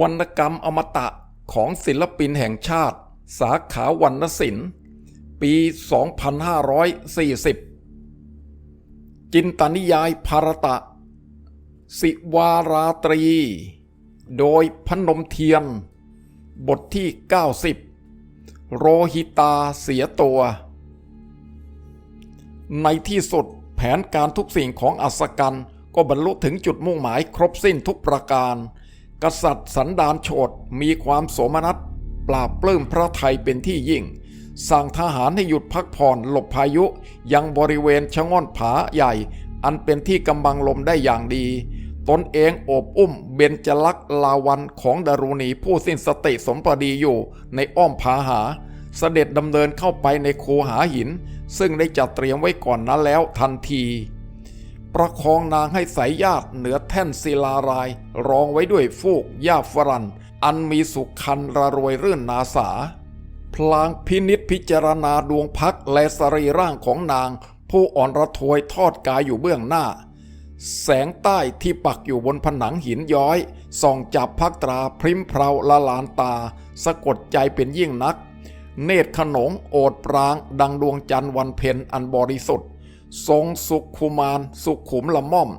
วรรณกรรมอมตะของศิลปินแห่งชาติ สาขาวรรณศิลป์ ปี 2540 จินตนิยายภารตะ สิวาราตรี โดยพนมเทียน บทที่ 90 โรหิตาเสียตัว ในที่สุดแผนการทุกสิ่งของอัศกันก็บรรลุถึงจุดมุ่งหมายครบสิ้นทุกประการ กษัตริย์สันดานโฉดมีความโสมนัสปราบปลื้มพระไทยเป็นที่ยิ่ง สั่งทหารให้หยุดพักผ่อนหลบพายุยังบริเวณชะง่อนผาใหญ่ อันเป็นที่กำบังลมได้อย่างดี ตนเองโอบอุ้มเบญจลักษ์ลาวันของดารุณีผู้สิ้นสติสมปดีอยู่ในอ้อมผาหา เสด็จดำเนินเข้าไปในโคหาหิน ซึ่งได้จัดเตรียมไว้ก่อนนั้นแล้วทันที ประคองนางให้สายญาติเหนือแท่นศิลาราย รองไว้ด้วยฟูกหญ้าฝรันอันมีสุขคันระรวยรื่นนาสา พลางพินิษพิจารณาดวงพักและสรีร่างของนาง ผู้อ่อนระทวยทอดกายอยู่เบื้องหน้า แสงใต้ที่ปักอยู่บนผนังหินย้อย ส่องจับพักตราพริมเพราละลานตา สะกดใจเป็นยิ่งนัก เนตรขนงโอดปราง ดังดวงจันทร์วันเพ็ญอันบริสุทธิ์ ทรงสุขุมานสุขุมละม่อม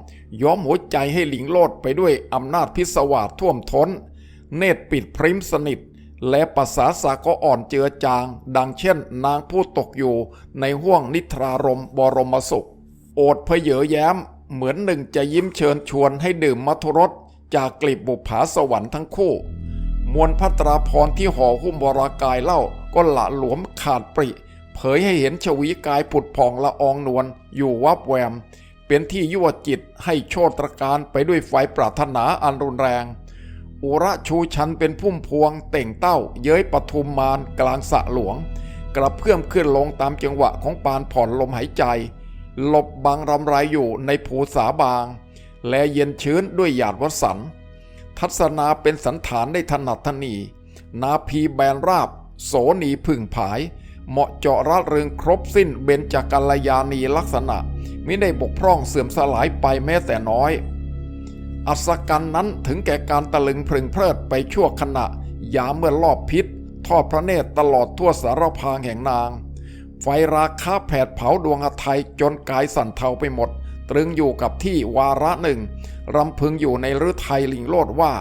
ย้อมหัวใจให้หลิงโลดไปด้วยอำนาจพิศวาสท่วมท้น เนตรปิดพริมสนิท และภาษาสาก็อ่อนเจือจาง ดังเช่นนางผู้ตกอยู่ในห้วงนิทรารมบรมสุข โอดเพเยอแย้ม เหมือนหนึ่งจะยิ้มเชิญชวนให้ดื่มมัทุรสจากกลีบบุปผาสวรรค์ทั้งคู่ มวลพัตราพรที่ห่อหุ้มวรากายเล่าก็หละหลวมขาดปริ เผยให้เห็นชวีกายผุดผ่องละอองนวลอยู่วับแวม เป็นที่ยั่วจิตให้โชตรการไปด้วยไฟปรารถนาอันรุนแรง อุระชูชันเป็นพุ่มพวงเต่งเต้าเย้ยปทุมมานกลางสะหลวง กระเพื่อมขึ้นลงตามจังหวะของปานผ่อนลมหายใจ หลบบังรำไรอยู่ในภูสาบาง และเย็นชื้นด้วยหยาดวสัน ทัศนาเป็นสันฐานได้ถนัดทนี นาพีแบนราบ โสนีพึ่งผาย เหมาะเจาะระเริงครบสิ้นเบญจกัลยาณีลักษณะมิได้บกพร่องเสื่อมสลายไปแม้แต่น้อย อัศกันนั้นถึงแก่การตะลึงพรึงเพลิดไปชั่วขณะยามเมื่อรอบพิษ ทอดพระเนตรตลอดทั่วสารพางแห่งนาง ไฟราคาแผดเผาดวงอาทัยจนกายสั่นเทาไปหมด ตรึงอยู่กับที่วาระหนึ่งรำพึงอยู่ในฤทัยลิงโลดว่า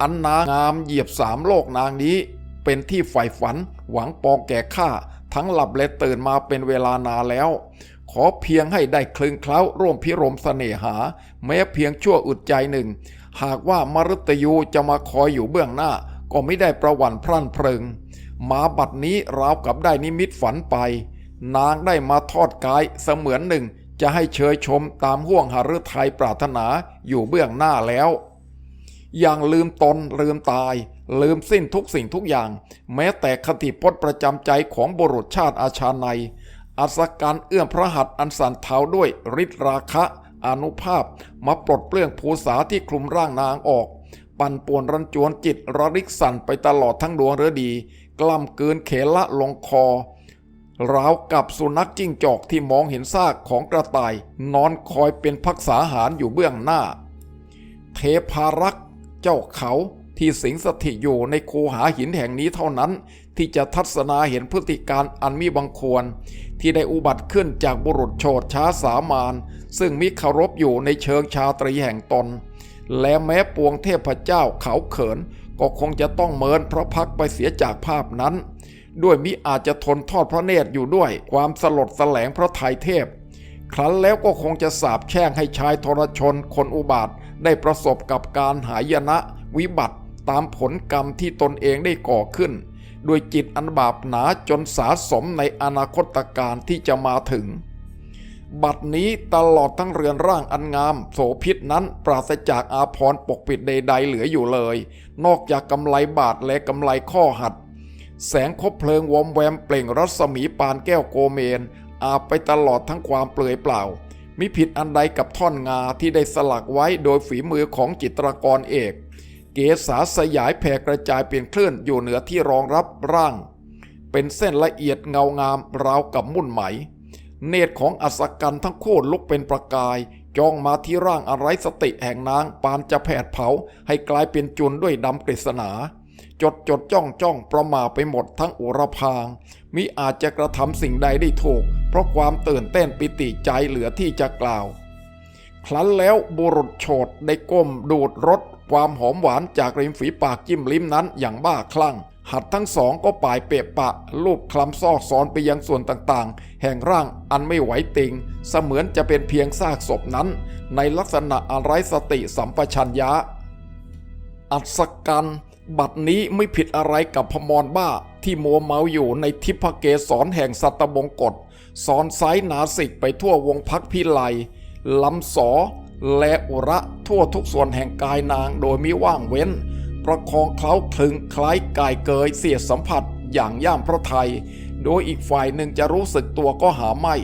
อันนางามเหยียบสามโลกนางนี้ เป็นที่ใฝ่ฝัน หวังปองแก่ข้าทั้งหลับและตื่นมาเป็นเวลานานแล้ว ขอเพียงให้ได้คลึงเคล้าร่วมพิรมเสน่หา แม้เพียงชั่วอึดใจหนึ่ง หากว่ามรตยูจะมาคอยอยู่เบื้องหน้า ก็ไม่ได้ประวันพรั่นเพริงมาบัดนี้ราวกับได้นิมิตฝันไป นางได้มาทอดกายเสมือนหนึ่ง จะให้เชยชมตามห่วงหฤทัยปรารถนาอยู่เบื้องหน้าแล้ว อย่างลืมตนลืมตาย ลืมสิ้นทุกสิ่งทุกอย่าง แม้แต่คติพจน์ประจำใจของบุรุษชาติอาชาในอัศการเอื้อมพระหัตถ์อันสันเทาด้วยฤทธิราคะอนุภาพ มาปลดเปลื้องภูษาที่คลุมร่างนางออก ปั่นป่วนรันจวนจิตระริกสั่นไปตลอดทั้งดวงเรือดี กล้ำเกินเขละลงคอราวกับสุนัขจิ้งจอกที่มองเห็นซากของกระต่าย นอนคอยเป็นพักษาหารอยู่เบื้องหน้า เทพารักษ์ เจ้าเขาที่สิงสถิตอยู่ในคูหาหินแห่งนี้เท่านั้น ที่จะทัศนาเห็นพฤติการอันมีบังควร ที่ได้อุบัติขึ้นจากบุรุษโฉดช้าสามาน ซึ่งมิเคารพอยู่ในเชิงชาตรีแห่งตน และแม้ปวงเทพเจ้าเขาเขิน ก็คงจะต้องเมินพระพักไปเสียจากภาพนั้น ด้วยมิอาจจะทนทอดพระเนตรอยู่ด้วยความสลดแสลงพระไทยเทพ ครั้นแล้วก็คงจะสาบแช่งให้ชายทรชนคนอุบาท ได้ประสบกับการหายนะวิบัติตามผลกรรมที่ตนเองได้ก่อขึ้น ด้วยจิตอันบาปหนาจนสาสมในอนาคตการที่จะมาถึง บัดนี้ตลอดทั้งเรือนร่างอันงาม โสพิษนั้นปราศจากอาภรปกปิดใด ๆ เหลืออยู่เลย นอกจากกำไลบาทและกำไลข้อหัด แสงคบเพลิงวอมแวมเปล่งรัศมีปานแก้วโกเมน อาบไปตลอดทั้งความเปลือยเปล่า มิผิดอันใดกับท่อนงาที่ได้สลักไว้โดยฝีมือของจิตรกรเอก เกษาสยายแผ่กระจายเป็นคลื่นอยู่เหนือที่รองรับร่าง เป็นเส้นละเอียดเงางามราวกับมุ่นไหม เนตรของอัศกันทั้งโคู่ลุกเป็นประกายจ้องมาที่ร่างอะไรสติแห่งนางปานจะแผดเผาให้กลายเป็นจุนด้วยดำกฤษณา จดจดจ้องจ้องประมาไปหมดทั้งอุรพาง มิอาจจะกระทำสิ่งใดได้ถูก เพราะความตื่นเต้นปิติใจเหลือที่จะกล่าว ครั้นแล้วบุรุษโฉดได้ก้มดูดรสความหอมหวานจากริมฝีปากจิ้มลิ้มนั้นอย่างบ้าคลั่ง หัดทั้งสองก็ป่ายเปะปะ ลูบคลำซอกซอนไปยังส่วนต่างๆ แห่งร่างอันไม่ไหวติง เสมือนจะเป็นเพียงซากศพนั้น ในลักษณะอะไรสติสัมปชัญญะอัศกัน บัดนี้ไม่ผิดอะไรกับพมรบ้าที่มัวเมาอยู่ในทิพเกสรแห่งสัตบงกฎสอนไซนาสิกไปทั่ววงพักพิไลลำสอ และอุระทั่วทุกส่วนแห่งกายนางโดยมิว่างเว้น ประคองเคล้าคลึงคล้ายกายเกยเสียดสัมผัสอย่างย่ามพระไทย โดยอีกฝ่ายหนึ่งจะรู้สึกตัวก็หาไม่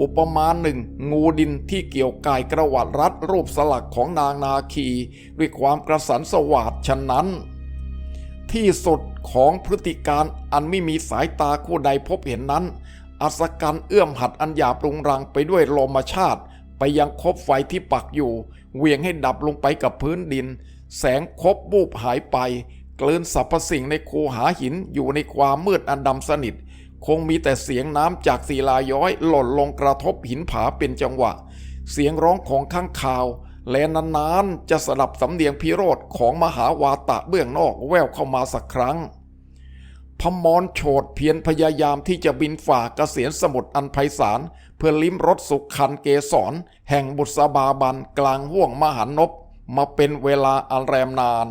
อุปมาหนึ่ง งูดินที่เกี่ยวกายกระวัดรัดรูปสลักของนางนาคี ด้วยความกระสันสวาดฉะนั้น ที่สุดของพฤติการอันไม่มีสายตาคู่ใดพบเห็นนั้น อัศกันเอื้อมหัดอันหยาบปรุงรังไปด้วยลมชาติ ไปยังคบไฟที่ปักอยู่ เวียงให้ดับลงไปกับพื้นดิน แสงคบบูบหายไปกลืนสรรพสิ่งในคูหาหินอยู่ในความมืดอันดำสนิท คงมีแต่เสียงน้ำจากศิลาย้อยหล่นลงกระทบหินผาเป็นจังหวะ เสียงร้องของข้างคาว และนานๆ จะสลับสำเนียงพิโรธของมหาวาตะเบื้องนอกแววเข้ามาสักครั้ง พมรโฉดเพียรพยายามที่จะบินฝ่ากเกษียนสมุทรอันไพศาลเพื่อลิ้มรสสุขคันเกสร แห่งบุษบาบันกลางห่วงมหานพมาเป็นเวลาอันแรมนาน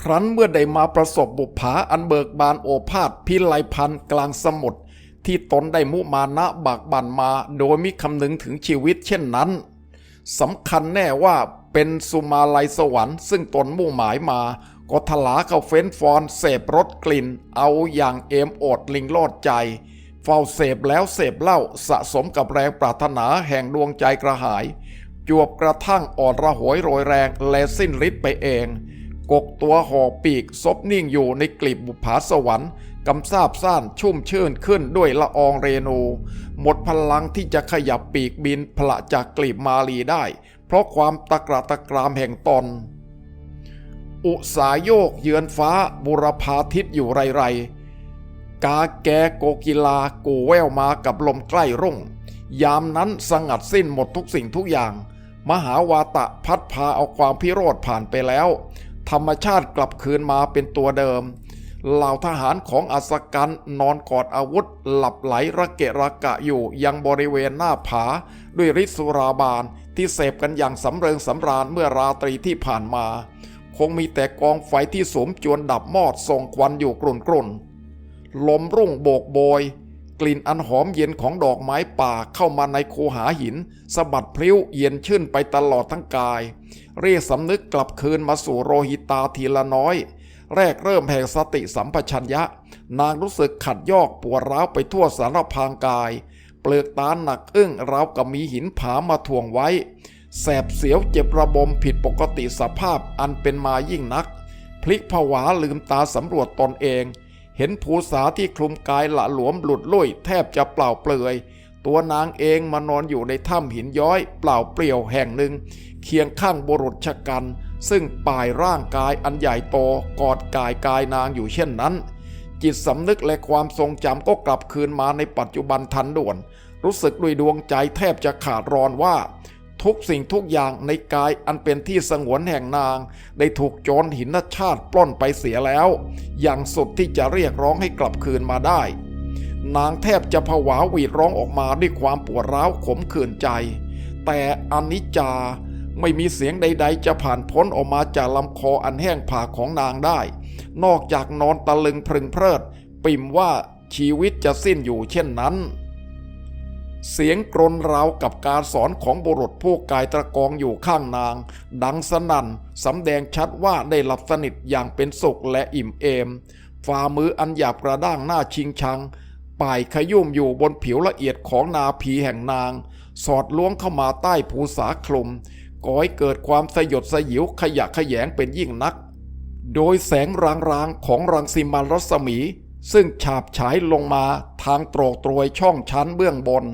ครั้นเมื่อได้มาประสบบุปผาอันเบิกบานโอภาสพิไลพันกลางสมุทรที่ตนได้มุมานะบากบั่นมาโดยมิคำนึงถึงชีวิตเช่นนั้น สำคัญแน่ว่าเป็นสุมาลัยสวรรค์ซึ่งตนมุ่งหมายมา ก็ทลาเข้าเฟ้นฟอนเสพรสกลิ่น เอาอย่างเอมอดลิงโลดใจ เฝ้าเสพแล้วเสพเล่าสะสมกับแรงปรารถนาแห่งดวงใจกระหาย จวบกระทั่งอ่อนระหวยโรยแรงและสิ้นฤทธิ์ไปเอง กกตัวห่อปีกซบนิ่งอยู่ในกลีบบุภาสวรรค์กำซาบซ่านชุ่มชื่นขึ้นด้วยละอองเรนู หมดพลังที่จะขยับปีกบินพละจากกลีบมาลีได้ เพราะความตะกระตะกรามแห่งตน อุสาโยกเยือนฟ้าบุรพาทิตอยู่ไรไรกาแกโกกีลากูแววมากับลมใกล้รุ่ง ยามนั้นสงัดสิ้นหมดทุกสิ่งทุกอย่าง มหาวาตะพัดพาเอาความพิโรธผ่านไปแล้ว ธรรมชาติกลับคืนมาเป็นตัวเดิม เหล่าทหารของอัศกันนอนกอดอาวุธ หลับไหลระเกะระกะอยู่ยังบริเวณหน้าผา ด้วยฤทธิ์สุราบานที่เสพกันอย่างสำเริงสำราญเมื่อราตรีที่ผ่านมา คงมีแต่กองไฟที่สมจวนดับมอดส่งควันอยู่กรุ่นกรุ่นๆลมรุ่งโบกโบย กลิ่นอันหอมเย็นของดอกไม้ป่าเข้ามาในโคหาหินสะบัดพลิ้วเย็นชื่นไปตลอดทั้งกาย เรียกสำนึกกลับคืนมาสู่โรหิตาทีละน้อย แรกเริ่มแห่งสติสัมปชัญญะ นางรู้สึกขัดยอกปวดร้าวไปทั่วสารพางกาย เปลือกตาหนักอึ้งราวกับมีหินผามาถ่วงไว้ แสบเสียวเจ็บระบมผิดปกติสภาพอันเป็นมายิ่งนัก พลิกผวาลืมตาสำรวจตนเอง เห็นภูษาที่คลุมกายละหลวมหลุดลุ่ยแทบจะเปล่าเปลือย ตัวนางเองมานอนอยู่ในถ้ำหินย้อย เปล่าเปลี่ยวแห่งหนึ่ง เคียงข้างบุรุษชะกัน ซึ่งป่ายร่างกายอันใหญ่โตกอดกายกายนางอยู่เช่นนั้น จิตสำนึกและความทรงจำก็กลับคืนมาในปัจจุบันทันด่วน รู้สึกด้วยดวงใจแทบจะขาดรอนว่า ทุกสิ่งทุกอย่างในกายอันเป็นที่สงวนแห่งนาง ได้ถูกโจรหินชาติปล้นไปเสียแล้ว อย่างสุดที่จะเรียกร้องให้กลับคืนมาได้ นางแทบจะผวาหวีดร้องออกมาด้วยความปวดร้าวขมขื่นใจ แต่อนิจจาไม่มีเสียงใด ๆ จะผ่านพ้นออกมาจากลำคออันแห้งผากของนางได้ นอกจากนอนตะลึงพรึงเพลิด ปิ่มว่าชีวิตจะสิ้นอยู่เช่นนั้น เสียงกรนราวกับการสอนของบุรุษผู้กายตะกองอยู่ข้างนาง ดังสนั่นสำแดงชัดว่าได้หลับสนิทอย่างเป็นสุขและอิ่มเอม ฝ่ามืออันหยาบกระด้างหน้าชิงชัง ป่ายขยุ่มอยู่บนผิวละเอียดของนาผีแห่งนาง สอดล้วงเข้ามาใต้ภูษาคลุมก่อให้เกิดความสยดสยิวขยะขยงเป็นยิ่งนัก โดยแสงรางๆของรังสีมันรัศมีซึ่งฉาบฉายลงมาทางตรอกตรวยช่องชั้นเบื้องบน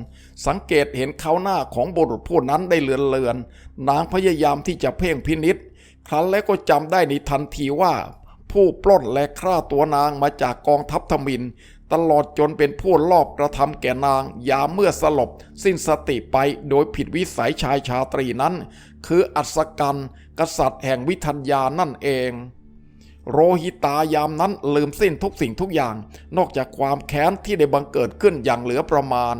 สังเกตเห็นเขาหน้าของบุรุษผู้นั้นได้เลือนเลือนๆนางพยายามที่จะเพ่งพินิษครั้นแล้วก็จำได้ในทันทีว่า ผู้ปล้นและฆ่าตัวนางมาจากกองทัพทมิน ตลอดจนเป็นผู้ลอบกระทำแก่นาง ยามเมื่อสลบ สิ้นสติไปโดยผิดวิสัยชายชาตรีนั้น คืออัศกันกษัตริย์แห่งวิทัญญานั่นเองโรหิตายามนั้นลืมสิ้นทุกสิ่งทุกอย่าง นอกจากความแค้นที่ได้บังเกิดขึ้นอย่างเหลือประมาณ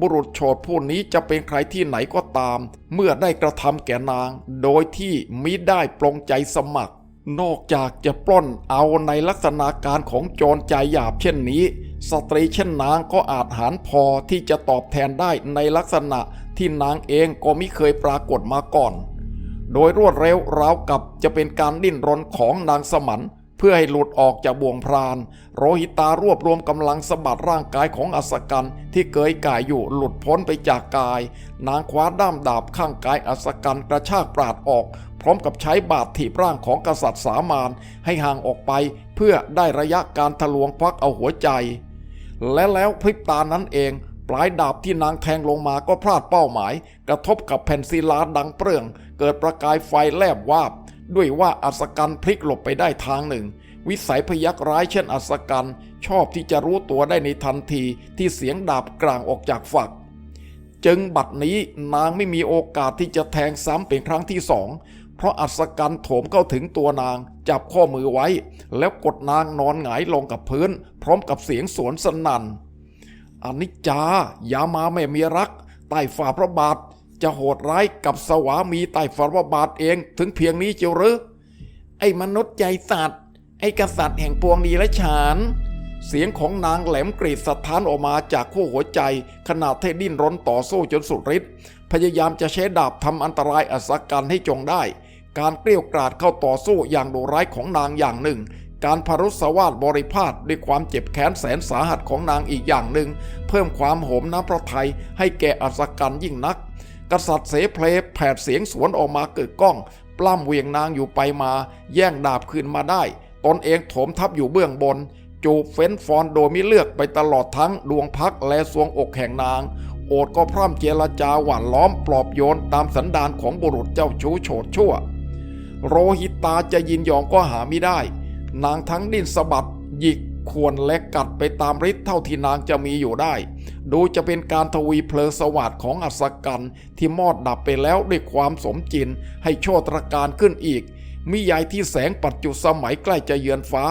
บุรุษโฉดผู้นี้จะเป็นใครที่ไหนก็ตาม เมื่อได้กระทำแก่นาง โดยที่มิได้ปลงใจสมัคร นอกจากจะปล้นเอาในลักษณะการของโจรใจหยาบเช่นนี้ สตรีเช่นนางก็อาจหารพอที่จะตอบแทนได้ในลักษณะที่นางเองก็มิเคยปรากฏมาก่อน โดยรวดเร็วราวกับจะเป็นการดิ้นรนของนางสมัน พื่อให้หลุดออกจากบ่วงพราน โรหิตารวบรวมกำลังสะบัดร่างกายของอัศกันที่เกยก่ายอยู่หลุดพ้นไปจากกาย นางคว้าด้ามดาบข้างกายอัศกันกระชากปราดออก พร้อมกับใช้บาดถีบร่างของกษัตริย์สามานให้ห่างออกไป เพื่อได้ระยะการทะลวงควักเอาหัวใจ และแล้วพริบตานั้นเองปลายดาบที่นางแทงลงมาก็พลาดเป้าหมาย กระทบกับแผ่นศิลาดังเปรื่อง เกิดประกายไฟแลบวาบ ด้วยว่าอัศกันพลิกหลบไปได้ทางหนึ่ง วิสัยพยักร้ายเช่นอัศกันชอบที่จะรู้ตัวได้ในทันทีที่เสียงดาบกลางออกจากฝัก จึงบัดนี้นางไม่มีโอกาสที่จะแทงซ้ำเป็นครั้งที่สองเพราะอัศกันโถมเข้าถึงตัวนางจับข้อมือไว้ แล้วกดนางนอนหงายลงกับพื้น พร้อมกับเสียงสวนสนั่นอนิจจา อย่ามาแม่มีรักใต้ฝ่าพระบาท จะโหดร้ายกับสวามีใต้ฝาพรบาทเองถึงเพียงนี้เจียวหรือ ไอ้มนุษย์ใจสัตว์ ไอ้กษัตริย์แห่งปวงดีและฉาน เสียงของนางแหลมกรีดสะท้านออกมาจากขั้วหัวใจขณะที่ดิ้นรนต่อสู้จนสุดฤทธิ์พยายามจะใช้ดาบทำอันตรายอัศกันให้จงได้ การเกลี้ยกราดเข้าต่อสู้อย่างดุร้ายของนางอย่างหนึ่งการพารุสวาทบริพาทด้วยความเจ็บแค้นแสนสาหัสของนางอีกอย่างหนึ่ง เพิ่มความโหมน้ำพระทัยให้แก่อัศกันยิ่งนัก กษัตริย์เสเพลแผดเสียงสวนออกมาเกิดก้อง ปล้ำเวียงนางอยู่ไปมา แย่งดาบคืนมาได้ ตนเองโถมทับอยู่เบื้องบน จูบเฟ้นฟอนโดยม่เลือกไปตลอดทั้งดวงพักและสวงอกแห่งนาง โอดก็พร่ำเจรจาหวานล้อมปลอบโยนตามสันดานของบุรุษเจ้าชู้โฉดชั่ว โรหิตาจะยินยอมก็หาไม่ได้ นางทั้งดิ้นสะบัดหยิก ควรและกัดไปตามฤทธิ์เท่าที่นางจะมีอยู่ได้ ดูจะเป็นการทวีเพลิงสวัสดของอัศกันที่มอดดับไปแล้วด้วยความสมจรินให้โชตรการขึ้นอีก มิยายที่แสงปัจจุสมัยใกล้จะเยือนฟ้า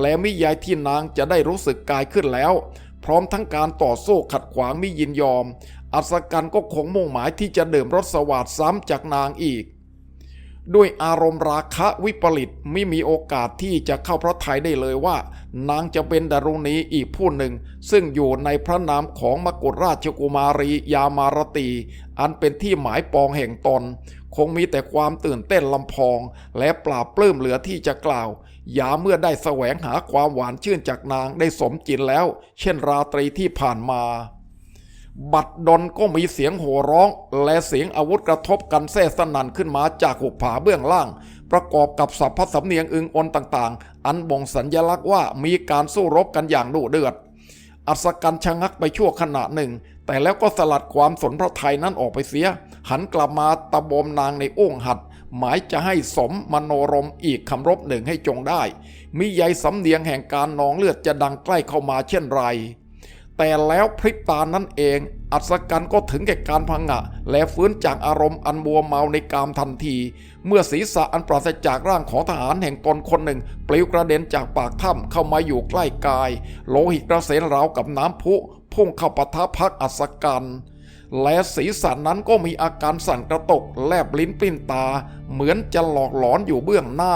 และมิยายที่นางจะได้รู้สึกกายขึ้นแล้ว พร้อมทั้งการต่อสู้ขัดขวางมิยินยอม อัศกันก็คงมุ่งหมายที่จะดื่มรสสวัสดซ้ำจากนางอีก ด้วยอารมณ์ราคะวิปริตไม่มีโอกาสที่จะเข้าพระทัยได้เลยว่า นางจะเป็นดารุณีอีกผู้หนึ่ง ซึ่งอยู่ในพระนามของมกุฎราชกุมารียามารตี อันเป็นที่หมายปองแห่งตน คงมีแต่ความตื่นเต้นลำพอง และปราบปลื้มเหลือที่จะกล่าวอย่าเมื่อได้แสวงหาความหวานชื่นจากนางได้สมจินแล้ว เช่นราตรีที่ผ่านมา บัดดลก็มีเสียงโห่ร้อง และเสียงอาวุธกระทบกันแซ่สนั่นขึ้นมาจากหุบผาเบื้องล่าง ประกอบกับสัพพสำเนียงอึงอนต่างๆ อันบ่งสัญญลักษณ์ว่ามีการสู้รบกันอย่างดุเดือด อัศกันชะงักไปชั่วขณะหนึ่ง แต่แล้วก็สลัดความสนพระไทยนั้นออกไปเสีย หันกลับมาตะบมนางในอุ้งหัด หมายจะให้สมมโนรมอีกคำรบหนึ่งให้จงได้ มิใยสำเนียงแห่งการนองเลือดจะดังใกล้เข้ามาเช่นไร แต่แล้วพริบตานั้นเอง อัศกันก็ถึงแก่การพังงะ และฟื้นจากอารมณ์อันมัวเมาในกามทันที เมื่อศีรษะอันปราศจากร่างของทหารแห่งตนคนหนึ่งปลิวกระเด็นจากปากถ้ำเข้ามาอยู่ใกล้กาย โลหิตกระเซ็นราวกับน้ำพุพุ่งเข้าปะทะพักอัศกันและศีรษะนั้นก็มีอาการสั่นกระตกแลบลิ้นปลิ้นตา เหมือนจะหลอกหลอนอยู่เบื้องหน้า